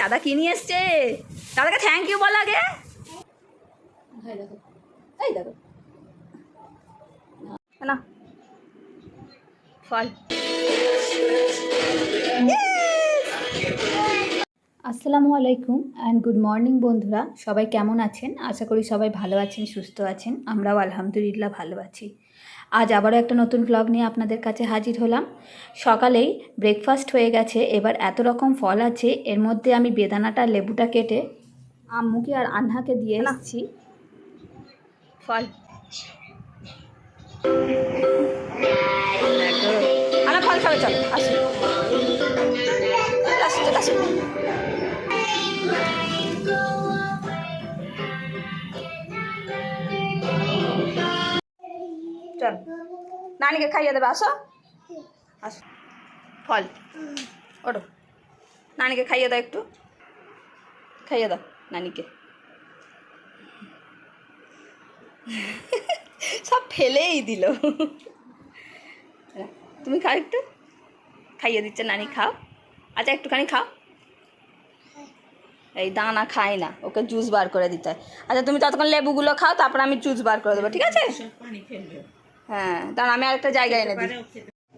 দাদা কি নিয়ে এসছে? দাদাকে থ্যাংক ইউ বল আগে। এই দেখো না। ফল। আসসালামু আলাইকুম অ্যান্ড গুড মর্নিং বন্ধুরা। সবাই কেমন আছেন? আশা করি সবাই ভালো আছেন সুস্থ আছেন। আমরাও আলহামদুলিল্লাহ ভালো আছি। আজ আবারও একটা নতুন ব্লগ নিয়ে আপনাদের কাছে হাজির হলাম। সকালেই ব্রেকফাস্ট হয়ে গেছে এবার এত রকম ফল আছে এর মধ্যে আমি বেদানাটা লেবুটা কেটে আম্মুকে আর আন্নাকে দিয়ে এসেছি। ফল। ফল খাবে চল আসি। আসুন চল। নানিকে খাইয়ে দেবে, আসো। আসো। ফল। ওটো নানিকে খাইয়ে দাও একটু। খাইয়ে দাও নানিকে। সব ফেলেই দিল। তুমি খাও একটু। খাইয়ে দিচ্ছে নানি, খাও। আচ্ছা একটুখানি খাও। এই দানা খাই না, ওকে জুস বার করে দিতে হয়। আচ্ছা তুমি ততক্ষণ লেবুগুলো খাও, তারপর আমি জুস বার করে দেবো, ঠিক আছে? হ্যাঁ দাঁড়া আমি আরেকটা জায়গায় এনে দিই।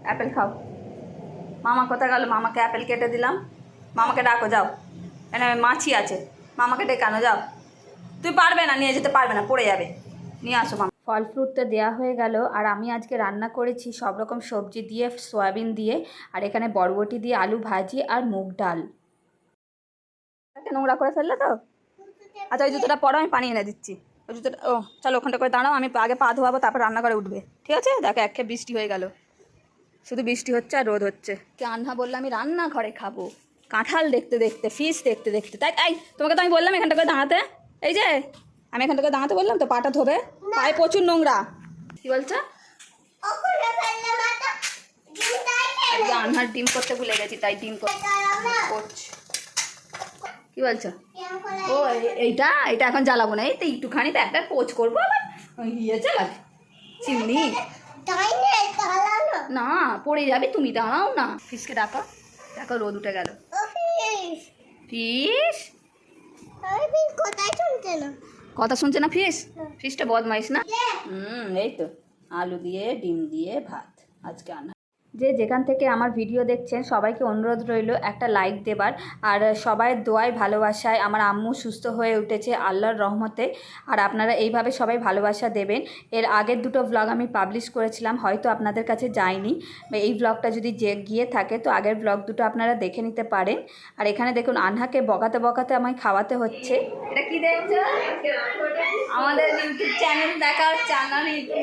অ্যাপেল খাও। মামা কোথায় গেল? মামাকে অ্যাপেল কেটে দিলাম। মামাকে ডাকো যাও। এখানে মাছি আছে। মামাকে ডেকানো যাও। তুই পারবে না নিয়ে যেতে পারবে না পড়ে যাবে। নিয়ে আসো মামা। ফল ফ্রুটটা দেওয়া হয়ে গেল আর আমি আজকে রান্না করেছি সব রকম সবজি দিয়ে সয়াবিন দিয়ে আর এখানে বরবটি দিয়ে আলু ভাজি আর মুগ ডাল। নোংরা করে ফেললে তো? আচ্ছা ওই জুতোটা পরো আমি পানি এনে দিচ্ছি। জুতোটা ও চলো ওখানটা করে দাঁড়াও আমি আগে পা ধোয়াবো তারপর রান্না করে উঠবে। ঠিক আছে? দেখো একে বৃষ্টি হয়ে গেল। শুধু বৃষ্টি হচ্ছে আর রোদ হচ্ছে। কে আন্না বললে আমি রান্না ঘরে খাব। কাঁঠাল দেখতে দেখতে ফিস দেখতে দেখতে তাই তাই তোমাকে তো আমি বললাম এখানটা করে দাঁড়াতে। এই যে আমি এখানটা করে দাঁড়াতে বললাম তো পাটা ধোবে। পায়ে প্রচুর নোংরা। কি বলছো? আনহার ডিম করতে ভুলে গেছি তাই ডিম করতে করছি। কি বলছো? ও এইটা এটা এখন জ্বালাবো না। এই তো একটুখানি তো একটা পোচ করব আবার। ইয়ে জ্বালাবে। চিমনি। না পড়ে যাবে তুমি দাঁড়াও না। ফিসকে ডাকো। দেখো রোদ উঠে গেল। ফিস? কথা শুনছে না ফিস? ফিসটা বদমাইশ না? হুম এই তো। আলু দিয়ে ডিম দিয়ে ভাত। আজকে আনা যে যেখান থেকে আমার ভিডিও দেখছেন, সবাইকে অনুরোধ রইল একটা লাইক দেবার। আর সবাই দোয়ায় ভালোবাসায় আমার আম্মু সুস্থ হয়ে উঠেছে আল্লাহর রহমতে। আর আপনারা এইভাবে সবাই ভালোবাসা দেবেন। এর আগের দুটো ব্লগ আমি পাবলিশ করেছিলাম, হয়তো আপনাদের কাছে যায়নি। এই ব্লগটা যদি যে গিয়ে থাকে, তো আগের ব্লগ দুটো আপনারা দেখে নিতে পারেন। আর এখানে দেখুন, আনহাকে বকাতে বকাতে আমায় খাওয়াতে হচ্ছে। এটা কি দেখছ? আমাদের ইউটিউব চ্যানেল দেখা হচ্ছে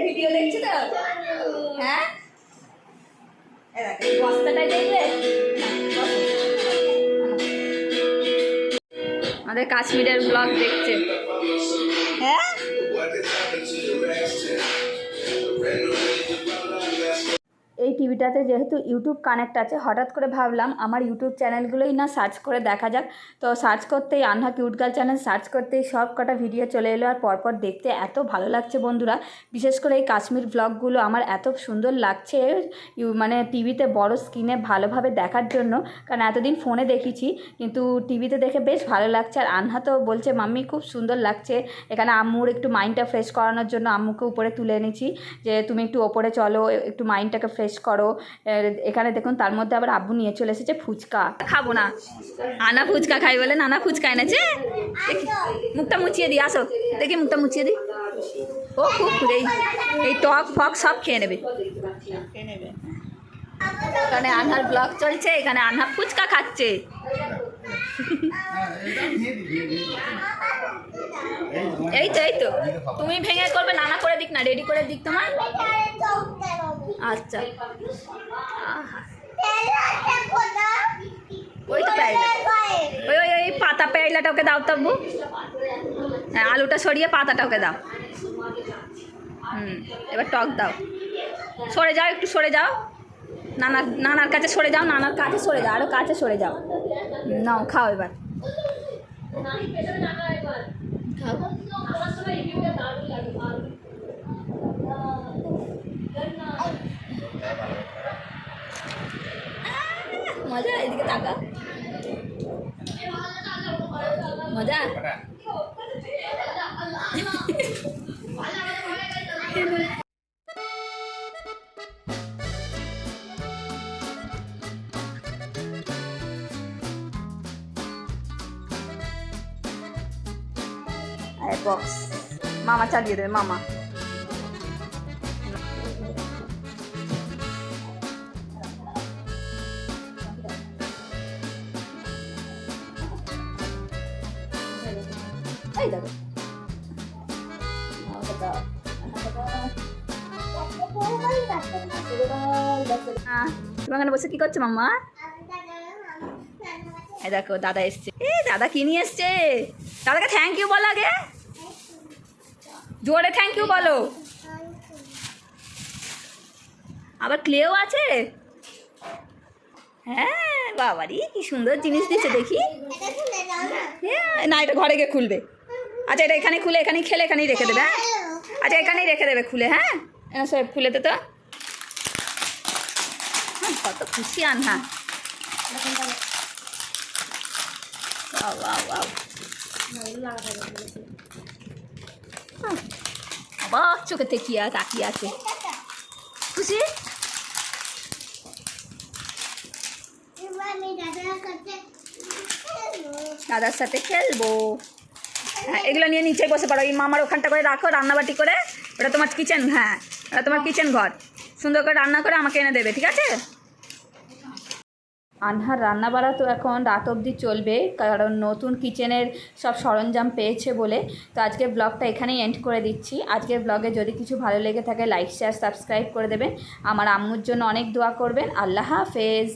ভিডিও দেখছ তো? হ্যাঁ এই দেখো, এই বস্তাটাই দেখবে আমাদের কাশ্মীরের ব্লগ দেখছে। হ্যাঁ? টিভিটাতে যেহেতু ইউটিউব কানেক্ট আছে, হঠাৎ করে ভাবলাম আমার ইউটিউব চ্যানেলগুলোই না সার্চ করে দেখা যাক। তো সার্চ করতেই আনহা কিউটগাল চ্যানেল সার্চ করতেই সব কটা ভিডিও চলে এলো আর পরপর দেখতে এত ভালো লাগছে বন্ধুরা। বিশেষ করে এই কাশ্মীর ব্লগগুলো আমার এত সুন্দর লাগছে মানে টিভিতে বড় স্ক্রিনে ভালোভাবে দেখার জন্য। কারণ এতদিন ফোনে দেখেছি, কিন্তু টিভিতে দেখে বেশ ভালো লাগছে। আর আনহা তো বলছে, মাম্মি, খুব সুন্দর লাগছে। এখানে আম্মুর একটু মাইন্ডটা ফ্রেশ করানোর জন্য আম্মুকে উপরে তুলে এনেছি যে, তুমি একটু ওপরে চলো একটু মাইন্ডটাকে ফ্রেশ করো। এখানে দেখুন, তার মধ্যে আবার আব্বু নিয়ে চলে এসেছে ফুচকা। খাব না। আনা ফুচকা খাই বলে নানা ফুচকা এনেছে। দেখি, মুখটা মুছিয়ে দিই আসো। দেখি, মুখটা মুছিয়ে দিই ও, খুব এই এই টক ফক সব খেয়ে নেবে। এখানে আনহার ব্লগ চলছে, এখানে আনহা ফুচকা খাচ্ছে। এই তো এই তো। তুমি ভেঙে করবে, নানা দিক না রেডি করে দিক তোমার? আচ্ছা। ওই তো ওই ওই ওই পাতা পেয়াইলাটা ওকে দাও তবু হ্যাঁ আলুটা সরিয়ে পাতাটা ওকে দাও। হুম, এবার টক দাও। সরে যাও, একটু সরে যাও। নানার নানার কাছে সরে যাও, নানার কাছে সরে যাও আরও কাছে সরে যাও। নাও, খাও এবার। খাও। মজা এদিকে তাকা মজা বক্স মামা চালিয়ে দেবে মামা এই দেখো তুমি ওখানে বসে কি করছ মাম্মা? এই দেখো দাদা এসছে। এ দাদা কি নিয়ে এসছে? দাদাকে থ্যাংক ইউ বলো আগে। জোরে থ্যাংক ইউ বলো। আবার ক্লেও আছে? হ্যাঁ বাবারি কি সুন্দর জিনিস দিচ্ছে দেখি। হ্যাঁ, না এটা ঘরে গিয়ে খুলবে। আচ্ছা এটা এখানে খুলে এখানেই খেলে এখানেই রেখে দেবে হ্যাঁ? আচ্ছা এখানেই রেখে দেবে খুলে হ্যাঁ? হ্যাঁ সব খুলে দে তো। হ্যাঁ, কত খুশি আন হ্যাঁ wow. চোখে তেকিয়া তাকিয়ে আছে। খুশি? দাদার সাথে খেলব। এগুলো নিয়ে নিচে বসে পড়ো। এই মামার ওখানটা করে রাখো, রান্নাবাটি করে। ওটা তোমার কিচেন হ্যাঁ ওটা তোমার কিচেন ঘর। সুন্দর করে রান্না করে আমাকে এনে দেবে, ঠিক আছে? আনহার রান্না বাড়া তো এখন রাত অবধি চলবে, কারণ নতুন কিচেনের সব সরঞ্জাম পেয়েছে বলে। তো আজকের ব্লগটা এখানেই এন্ড করে দিচ্ছি। আজকের ব্লগে যদি কিছু ভালো লেগে থাকে লাইক শেয়ার সাবস্ক্রাইব করে দেবেন। আমার আম্মুর জন্য অনেক দোয়া করবেন। আল্লাহ হাফেজ।